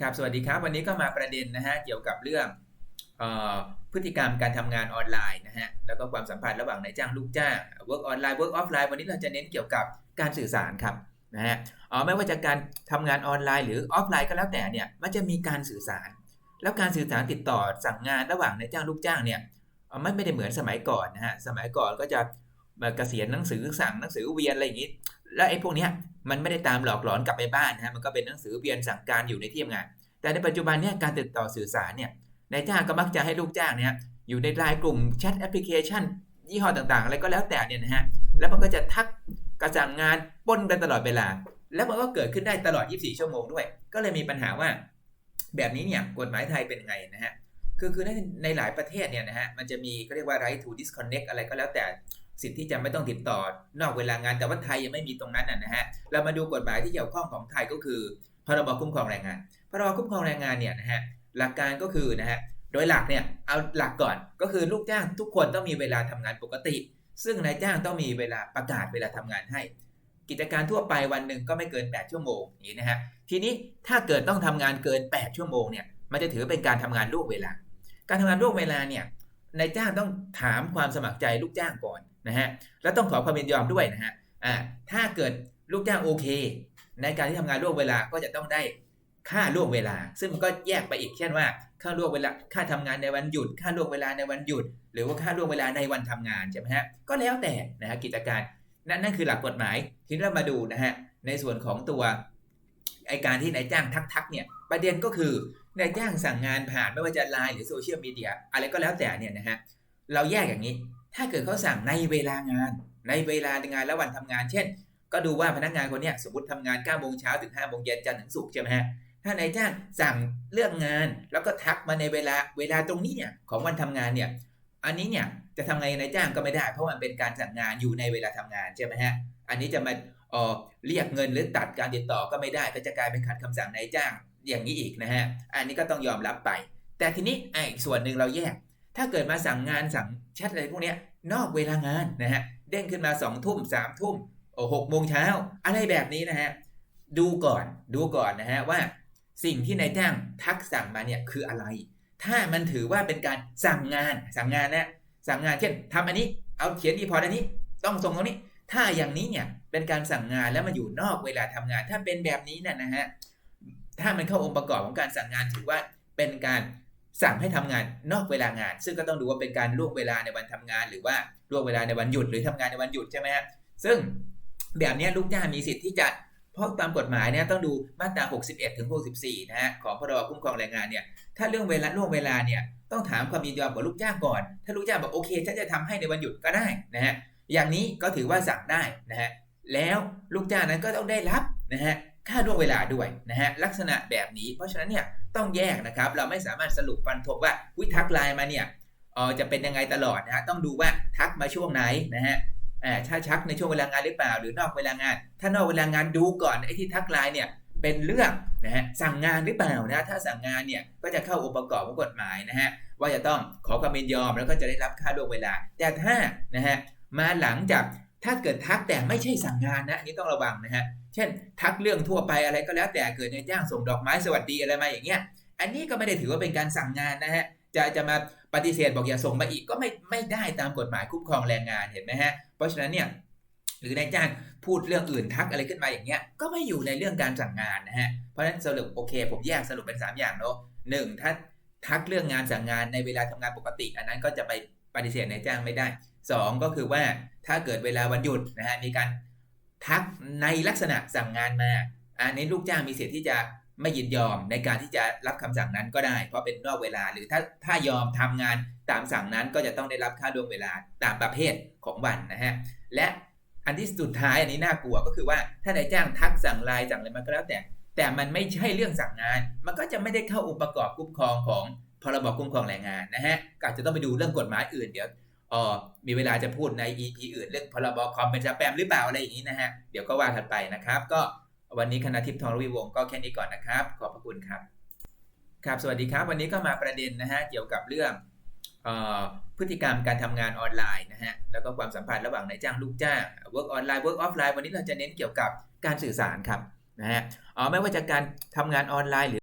ครับสวัสดีครับ วันนี้ก็มาประเด็นนะฮะเกี่ยวกับเรื่องออพฤติกรรมการทำงานออนไลน์นะฮะแล้วก็ความสัมพันธ์ระหว่างนายจ้างลูกจ้าง work online work offline วันนี้เราจะเน้นเกี่ยวกับการสื่อสารครับนะฮะอ๋อไม่ว่าจะการทำงานออนไลน์หรือออฟไลน์ก็แล้วแต่เนี่ยมันจะมีการสื่อสาร แล้วการสื่อสารติดต่อสั่งงานระหว่างนายจ้างลูกจ้างเนี่ยไม่ไม่ได้เหมือนสมัยก่อนนะฮะสมัยก่อนก็จะมาเกษียณหนังสือสั่งหนังสือเวียนอะไรอย่างนี้ แล้วไอ้พวกเนี้ยมันไม่ได้ตามหลอกหลอนกลับไปบ้านนะฮะมันก็เป็นหนังสือเวียนสั่งการอยู่ในที่ทำงาน แต่ในปัจจุบันเนี่ยการติดต่อสื่อสารเนี่ยนายจ้างก็มักจะให้ลูกจ้างเนี่ยอยู่ในไลน์กลุ่มแชทแอปพลิเคชัน ยี่ห้อต่างๆ อะไรก็แล้วแต่เนี่ยนะฮะแล้วมันก็จะทักกระสั่งงานปนกันตลอดเวลา แล้วมันก็เกิดขึ้นได้ตลอด 24 ชั่วโมงด้วย ก็เลยมีปัญหาว่า แบบนี้เนี่ยกฎหมายไทยเป็นไงนะฮะคือคือในในหลายประเทศเนี่ยนะฮะมันจะมีก็เรียกว่า right to disconnect อะไรก็แล้วแต่ สิทธิ์ที่จะไม่ต้องติดต่อนอกเวลางานแต่ว่าไทยยังไม่มีตรงนั้นนะฮะเรามาดูกฎหมายที่เกี่ยวข้องของไทยก็คือพรบคุ้มครองแรงงานพรบคุ้มครองแรงงานเนี่ยนะฮะหลักการก็คือนะฮะโดยหลักเนี่ยเอาหลักก่อนก็คือลูกจ้างทุกคนต้องมีเวลาทำงานปกติ ซึ่งนายจ้างต้องมีเวลาประกาศเวลาทำงานให้ กิจการทั่วไปวันหนึ่งก็ไม่เกิน 8 ชั่วโมงนี้นะฮะทีนี้ถ้าเกิดต้องทำงานเกิน 8 ชั่วโมงเนี่ยมันจะถือเป็นการทำงานล่วงเวลา การทำงานล่วงเวลาเนี่ยนายจ้างต้องถามความสมัครใจลูกจ้างก่อน นะฮะแล้วต้องขอความยินยอมด้วยนะฮะอ่าถ้าเกิดลูกจ้างโอเค ในการที่ทำงานล่วงเวลาก็จะต้องได้ค่าล่วงเวลา ซึ่งมันก็แยกไปอีกเช่นว่า ค่าล่วงเวลาค่าทำงานในวันหยุด ค่าล่วงเวลาในวันหยุด หรือว่าค่าล่วงเวลาในวันทำงานใช่ไหมฮะก็แล้วแต่นะฮะกิจการนั่นนั่นคือหลักกฎหมายทีนี้เรามาดูนะฮะในส่วนของตัวไอการที่นายจ้างทักๆเนี่ยประเด็นก็คือนายจ้างสั่งงานผ่านไม่ว่าจะไลน์หรือโซเชียลมีเดียอะไรก็แล้วแต่เนี่ยนะฮะเราแยกอย่างนี้ ถ้าเกิดเขาสั่งในเวลางาน ในเวลางานและวันทำงาน เช่น ก็ดูว่าพนักงานคนนี้สมมติทำงาน9โมงเช้าถึง5โมงเย็นจันทร์ถึงศุกร์ใช่ไหมฮะถ้านายจ้างสั่งเรื่องงานแล้วก็ทักมาในเวลาเวลาตรงนี้เนี่ยของวันทำงานเนี่ยอันนี้เนี่ยจะทำไงนายจ้างก็ไม่ได้ เพราะมันเป็นการสั่งงานอยู่ในเวลาทำงานใช่ไหมฮะอันนี้จะมาเออเรียกเงินหรือตัดการติดต่อก็ไม่ได้ ก็จะกลายเป็นขัดคำสั่งนายจ้างอย่างนี้อีกนะฮะอันนี้ก็ต้องยอมรับไป แต่ทีนี้ไอ้อีกส่วนหนึ่งเราแยก ถ้าเกิดมาสั่งงานสั่งแชทอะไรพวกนี้นอกเวลางานนะฮะเด้งขึ้นมา2องทุ่มสามทุ่มหกโมงเช้าอะไรแบบนี้นะฮะดูก่อนดูก่อนนะฮะว่าสิ่งที่นายจ้างทักสั่งมาเนี่ยคืออะไร ถ้ามันถือว่าเป็นการสั่งงานสั่งงานนะสั่งงานเช่นทำอันนี้เอาเขียนรีพอร์ตอันนี้ ต้องส่งตรงนี้ ถ้าอย่างนี้เนี่ยเป็นการสั่งงานแล้วมันอยู่นอกเวลาทำงาน ถ้าเป็นแบบนี้เนี่ยนะฮะถ้ามันเข้าองค์ประกอบของการสั่งงานถือว่าเป็นการ สั่งให้ทำงานนอกเวลางาน ซึ่งก็ต้องดูว่าเป็นการล่วงเวลาในวันทำงาน หรือว่าล่วงเวลาในวันหยุดหรือทำงานในวันหยุดใช่ไหมฮะซึ่งแบบนี้ลูกจ้างมีสิทธิ์ที่จะเพราะตามกฎหมายเนี่ยต้องดูมาตรา 61 ถึง 64 นะฮะของพรบคุ้มครองแรงงานเนี่ยถ้าเรื่องเวลาล่วงเวลาเนี่ยต้องถามความยินยอมของลูกจ้างก่อน ถ้าลูกจ้างบอกโอเคฉันจะทำให้ในวันหยุดก็ได้นะฮะอย่างนี้ก็ถือว่าสั่งได้นะฮะแล้วลูกจ้างนั้นก็ต้องได้รับนะฮะ ค่าล่วงเวลาด้วยนะฮะลักษณะแบบนี้ เพราะฉะนั้นเนี่ยต้องแยกนะครับ เราไม่สามารถสรุปฟันธงว่าวิทักไลน์มาเนี่ยเออจะเป็นยังไงตลอดนะฮะต้องดูว่าทักมาช่วงไหนนะฮะอ่าถ้าชักในช่วงเวลางานหรือเปล่า หรือนอกเวลางาน ถ้านอกเวลางานดูก่อนไอ้ที่ทักไลน์เนี่ยเป็นเรื่องนะฮะสั่งงานหรือเปล่านะถ้าสั่งงานเนี่ยก็จะเข้าองค์ประกอบของกฎหมายนะฮะว่าจะต้องขอความยินยอมแล้วก็จะได้รับค่าล่วงเวลา แต่ถ้านะฮะมาหลังจาก ถ้าเกิดทักแต่ไม่ใช่สั่งงานนะอันนี้ต้องระวังนะฮะ เช่น ทักเรื่องทั่วไปอะไรก็แล้วแต่เกิดในจ้างส่งดอกไม้สวัสดีอะไรมาอย่างเงี้ย อันนี้ก็ไม่ได้ถือว่าเป็นการสั่งงานนะฮะ จะจะมาปฏิเสธบอกอย่าส่งมาอีกก็ไม่ไม่ได้ตามกฎหมายคุ้มครองแรงงานเห็นไหมฮะ เพราะฉะนั้นเนี่ยหรือนายจ้างพูดเรื่องอื่นทักอะไรขึ้นมาอย่างเงี้ยก็ไม่อยู่ในเรื่องการสั่งงานนะฮะ เพราะฉะนั้นสรุปโอเค ผมแยกสรุปเป็น 3 อย่างเนาะหนึ่งถ้าทักเรื่องงานสั่งงานในเวลาทำงานปกติ อันนั้นก็จะไปปฏิเสธนายจ้างไม่ได้ 2 ก็คือว่าถ้าเกิดเวลาวันหยุดนะฮะมีการทักในลักษณะสั่งงานมาอันนี้ลูกจ้างมีสิทธิ์ที่จะไม่ยินยอมในการที่จะรับคำสั่งนั้นก็ได้ เพราะเป็นนอกเวลาหรือถ้าถ้ายอมทำงานตามสั่งนั้นก็จะต้องได้รับค่าล่วงเวลาตามประเภทของวันนะฮะและอันที่สุดท้ายอันนี้น่ากลัวก็คือว่าถ้านายจ้างทักสั่งไลน์สั่งอะไรมันก็แล้วแต่ แต่มันไม่ใช่เรื่องสั่งงาน มันก็จะไม่ได้เข้าองค์ประกอบคุ้มครองของพรบคุ้มครองแรงงานนะฮะก็จะต้องไปดูเรื่องกฎหมายอื่นเดี๋ยว ออมีเวลาจะพูดใน EP อื่นเรื่องพรบคอมเป็นสแปมหรือเปล่าอะไรอย่างนี้นะฮะ เดี๋ยวก็ว่ากันไปนะครับ ก็วันนี้คณะทิพย์ทองรวีวงก็แค่นี้ก่อนนะครับ ขอบพระคุณครับ ครับ สวัสดีครับ วันนี้ก็มาประเด็นนะฮะเกี่ยวกับเรื่องออพฤติกรรมการทำงานออนไลน์นะฮะ แล้วก็ความสัมพันธ์ระหว่างนายจ้างลูกจ้าง work online work offline วันนี้เราจะเน้นเกี่ยวกับการสื่อสารครับนะฮะ อ๋อ ไม่ว่าจะการทำงานออนไลน์หรือ